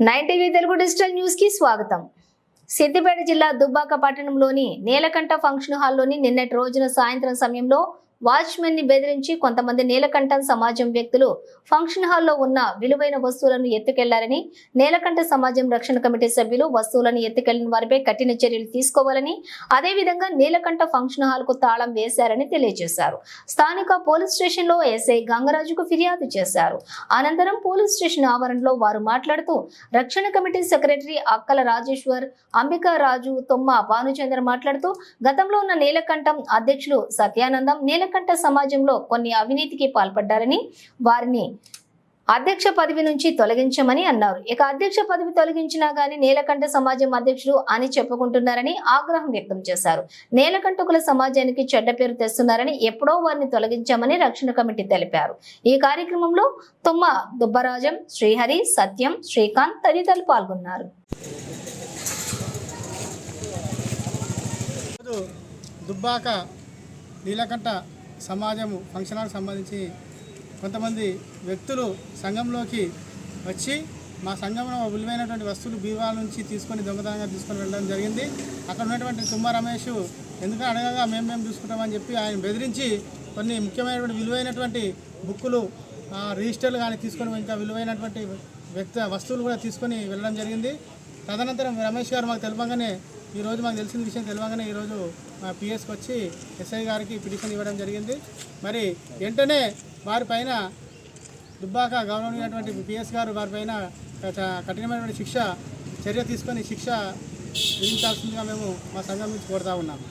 Nine TV Telugu digital న్యూస్కి స్వాగతం. సిద్దిపేట జిల్లా దుబ్బాక పట్టణంలోని నీలకంఠ ఫంక్షన్ హాల్లోని నిన్నటి రోజున సాయంత్రం సమయంలో వాచ్మెన్ని బెదిరించి కొంతమంది నీలకంఠం సమాజం వ్యక్తులు ఫంక్షన్ హాల్లో ఉన్న విలువైన వస్తువులను ఎత్తుకెళ్ళారని నీలకంఠ సమాజం రక్షణ కమిటీ సభ్యులు వస్తువులను ఎత్తుకెళ్ళిన వారిపై కఠిన చర్యలు తీసుకోవాలని అదేవిధంగా నీలకంఠ ఫంక్షన్ హాల్కు తాళం వేశారని తెలియజేశారు. స్థానిక పోలీస్ స్టేషన్లో ఎస్ఐ గంగరాజుకు ఫిర్యాదు చేశారు. అనంతరం పోలీస్ స్టేషన్ ఆవరణలో వారు మాట్లాడుతూ రక్షణ కమిటీ సెక్రటరీ అక్కల రాజేశ్వర్ అంబికా రాజు తొమ్మ భానుచంద్ర మాట్లాడుతూ గతంలో ఉన్న నీలకంఠం అధ్యక్షులు సత్యానందం నీలకంఠ సమాజంలో కొన్ని అవినీతికి పాల్పడ్డారని వారిని అధ్యక్ష పదవి నుంచి తొలగించమని అన్నారు. ఇక అధ్యక్ష పదవి తొలగించినా గానీ నీలకంఠ సమాజం అధ్యక్షుడు అని చెప్పుకుంటున్నారని ఆగ్రహం వ్యక్తం చేశారు. నీలకంఠకుల సమాజానికి చెడ్డ పేరు తెస్తున్నారని ఎప్పుడో వారిని తొలగించామని రక్షణ కమిటీ తెలిపారు. ఈ కార్యక్రమంలో తుమ్మ దుబ్బరాజం శ్రీహరి సత్యం శ్రీకాంత్ తదితరులు పాల్గొన్నారు. దుబ్బాక నీలకంఠ సమాజము ఫంక్షనాలకు సంబంధించి కొంతమంది వ్యక్తులు సంఘంలోకి వచ్చి మా సంఘంలో విలువైనటువంటి వస్తువులు బీవాల నుంచి తీసుకొని దొంగతనంగా తీసుకొని వెళ్ళడం జరిగింది. అక్కడ ఉన్నటువంటి తుమ్మ రమేష్ ఎందుకంటే అడగగా మేము మేము చూసుకుంటామని చెప్పి ఆయన బెదిరించి కొన్ని ముఖ్యమైనటువంటి విలువైనటువంటి బుక్కులు రిజిస్టర్లు కానీ తీసుకొని ఇంకా విలువైనటువంటి వ్యక్తి వస్తువులు కూడా తీసుకొని వెళ్ళడం జరిగింది. తదనంతరం రమేష్ గారు మాకు తెలపంగానే ఈరోజు మాకు తెలిసిన విషయం తెలియగానే ఈరోజు మా పిఎస్కి వచ్చి ఎస్ఐ గారికి పిటిషన్ ఇవ్వడం జరిగింది. మరి వెంటనే వారిపైన దుబ్బాక గవర్నమెంట్ పిఎస్ గారు వారిపైన కఠినమైనటువంటి శిక్ష చర్య తీసుకొని శిక్ష విధించాల్సిందిగా మేము మా సంఘం నుంచి కోరుతా ఉన్నాము.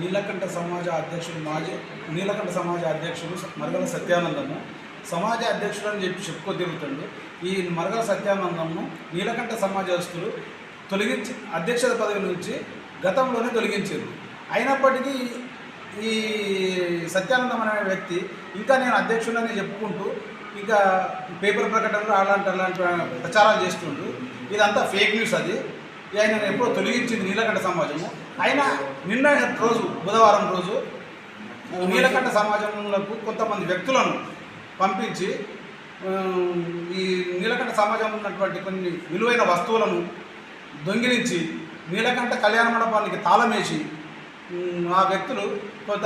నీలకంఠ సమాజ అధ్యక్షుడు మాజీ నీలకంఠ సమాజ అధ్యక్షుడు మరగల సత్యానందము. సమాజ అధ్యక్షుడు అని చెప్పి చెప్పుకో ఈ మరగల సత్యానందము నీలకంఠ సమాజస్తులు తొలగించి అధ్యక్షత పదవి నుంచి గతంలోనే తొలగించారు. అయినప్పటికీ ఈ సత్యానందం అనే వ్యక్తి ఇంకా నేను అధ్యక్షుడని చెప్పుకుంటూ ఇంకా పేపర్ ప్రకటనలు అలాంటి అలాంటి ప్రచారాలు చేస్తుంటూ ఇదంతా ఫేక్ న్యూస్ అది. ఆయన ఎప్పుడో తొలగించింది నీలకంఠ సమాజము. అయినా నిన్న రోజు బుధవారం రోజు నీలకంఠ సమాజంలో కొంతమంది వ్యక్తులను పంపించి ఈ నీలకంఠ సమాజంలో ఉన్నటువంటి కొన్ని విలువైన వస్తువులను దొంగిలించి నీలకంఠ కళ్యాణ మండపానికి తాళం వేసి ఆ వ్యక్తులు కొంత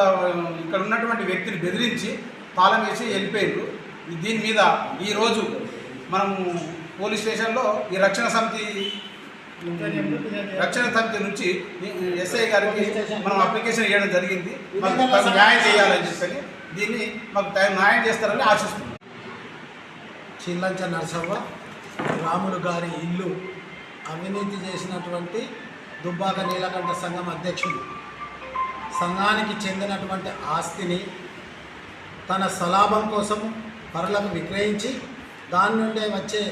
ఇక్కడ ఉన్నటువంటి వ్యక్తిని బెదిరించి తాళం వేసి వెళ్ళిపోయారు దీని మీద ఈరోజు మనము పోలీస్ స్టేషన్లో ఈ రక్షణ సమితి రక్షణ సమితి నుంచి ఎస్ఐ గారికి మనం అప్లికేషన్ ఇవ్వడం జరిగింది. మాకు న్యాయం చేయాలని చెప్పని దీన్ని మాకు న్యాయం చేస్తారని ఆశిస్తున్నాం. చిల్లంచ నరసవ్వ రాములు గారి ఇల్లు అవినీతి చేసినటువంటి దుబ్బాక నీలకంఠ సంఘం అధ్యక్షుడు. సంఘానికి చెందినటువంటి ఆస్తిని తన సలాభం కోసం పరులకు విక్రయించి దాని నుండే వచ్చే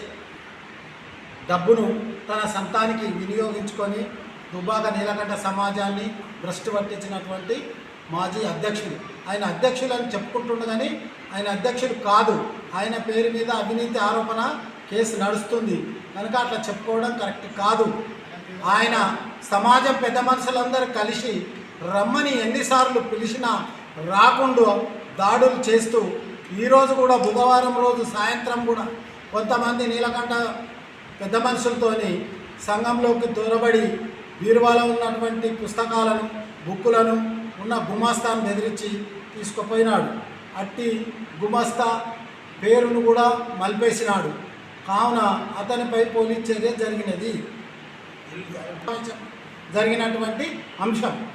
డబ్బును తన సంతానికి వినియోగించుకొని దుబ్బాక నీలకంఠ సమాజాన్ని భ్రష్టు పట్టించినటువంటి మాజీ అధ్యక్షుడు. ఆయన అధ్యక్షులని చెప్పుకుంటుండగాని ఆయన అధ్యక్షుడు కాదు. ఆయన పేరు మీద అవినీతి ఆరోపణ కేసు నడుస్తుంది. కనుక అట్లా చెప్పుకోవడం కరెక్ట్ కాదు. ఆయన సమాజం పెద్ద మనుషులందరూ కలిసి రమ్మని ఎన్నిసార్లు పిలిచినా రాకుండా దాడులు చేస్తూ ఈరోజు కూడా బుధవారం రోజు సాయంత్రం కూడా కొంతమంది నీలకంఠ పెద్ద మనుషులతోని సంఘంలోకి దూరబడి బీరువాలో ఉన్నటువంటి పుస్తకాలను బుక్కులను ఉన్న గుమాస్తాను బెదిరించి తీసుకుపోయినాడు. అట్టి గుమస్తా పేరును కూడా మలిపేసినాడు. కావున అతనిపై పోలీస్ చర్య జరిగినది. జరిగినటువంటి అంశం.